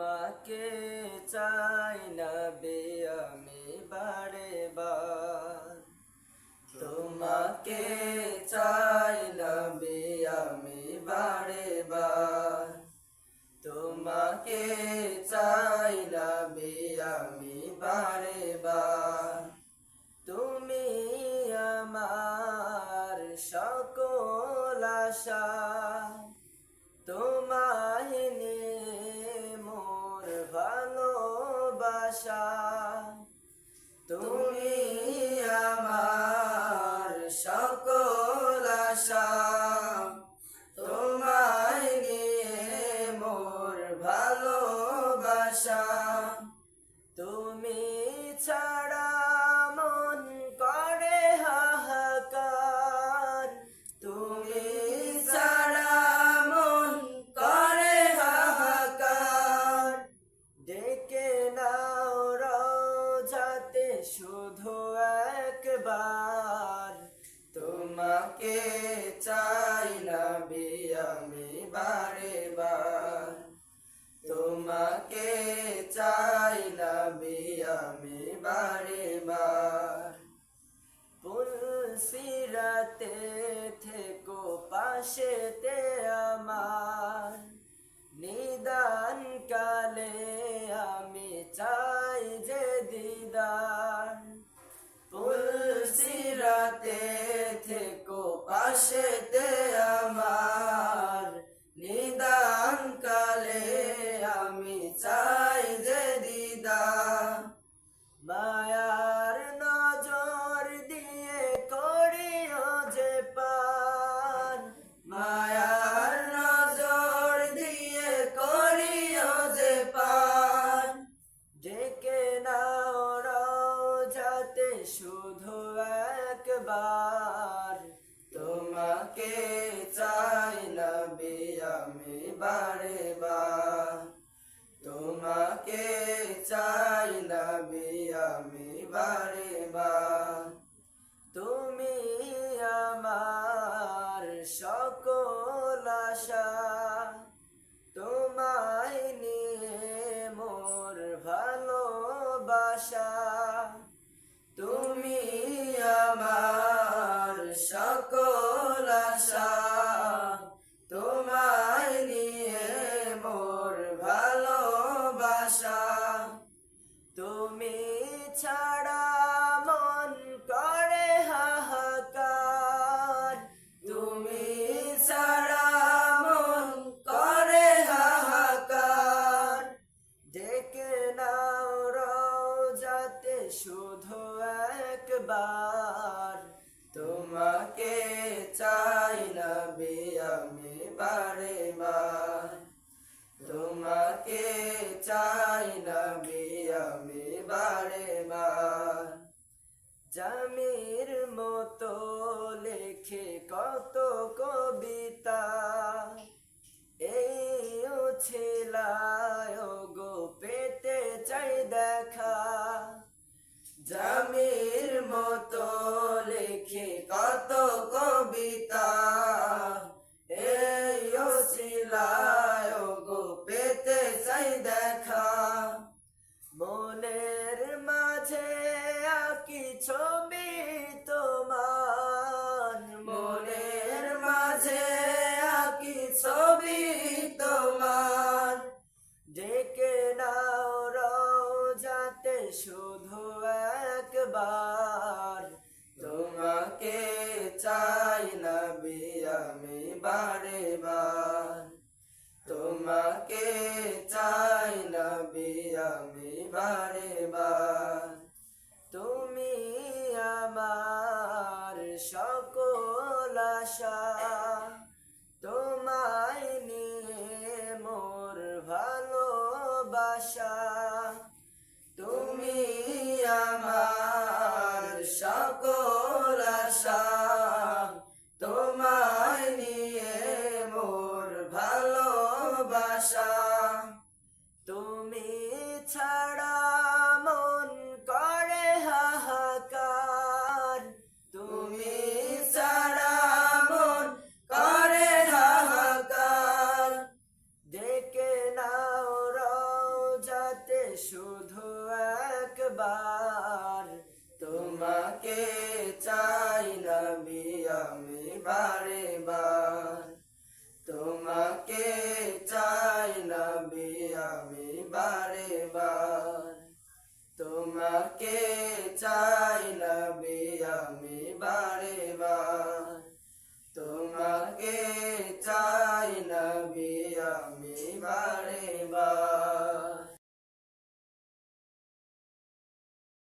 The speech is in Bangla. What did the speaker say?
তোমাকে চাই না বে, আমি বারে বার। তোমাকে চাই না বে, আমি বারে বার। তোমাকে চাই না বে, আমি বারে বার। তুমি আমার সকল আশা ভালোবাসা তোমাকে চাই না বে আমি বারে বার। তোমাকে চাই না বে আমি বারে বার। পুলসিরাতে থেকো, পাশেতে আমার। নিদান কালে আমি চাই যে দিদার। পুলসিরাতে পাশেতে আমার নিদান কালে আমি চাই যে দিদার মায়ার নজর দিয়ে করিও যে পান মায়ার নজর দিয়ে করিও যে পান ডেকে নাও যাতে শুধু একবার। তোমাকে চাই না বে আমি বারে বার তোমাকে চাই না বে আমি বারে বার তুমি আমার সকল আশা, তোমায় নিয়ে মোর ভালোবাসা। তুমি আমার সকল তুমি ছাড়া মন করে হাহাকার। তুমি ছাড়া মন করে হাহাকার। ডেকে নাও যাতে শুধু একবার। তোমাকে চাই না আমি বারে বার তোমাকে চাই done. আকি ছবি তোমার মনের মাঝে আকি ছবি তোমার। ডেকে নাও যাতে শুধু একবার। তোমাকে চাই না আমি বারে বার তোমাকে চাই না আমি বার আমার সকল আশা। তোমায় নিয়ে মোর ভালোবাসা। তুমি আমার সকল আশা। তোমায় নিয়ে মোর ভালোবাসা। বার। তোমাকে চাই নবী আমি বারে বার। তোমাকে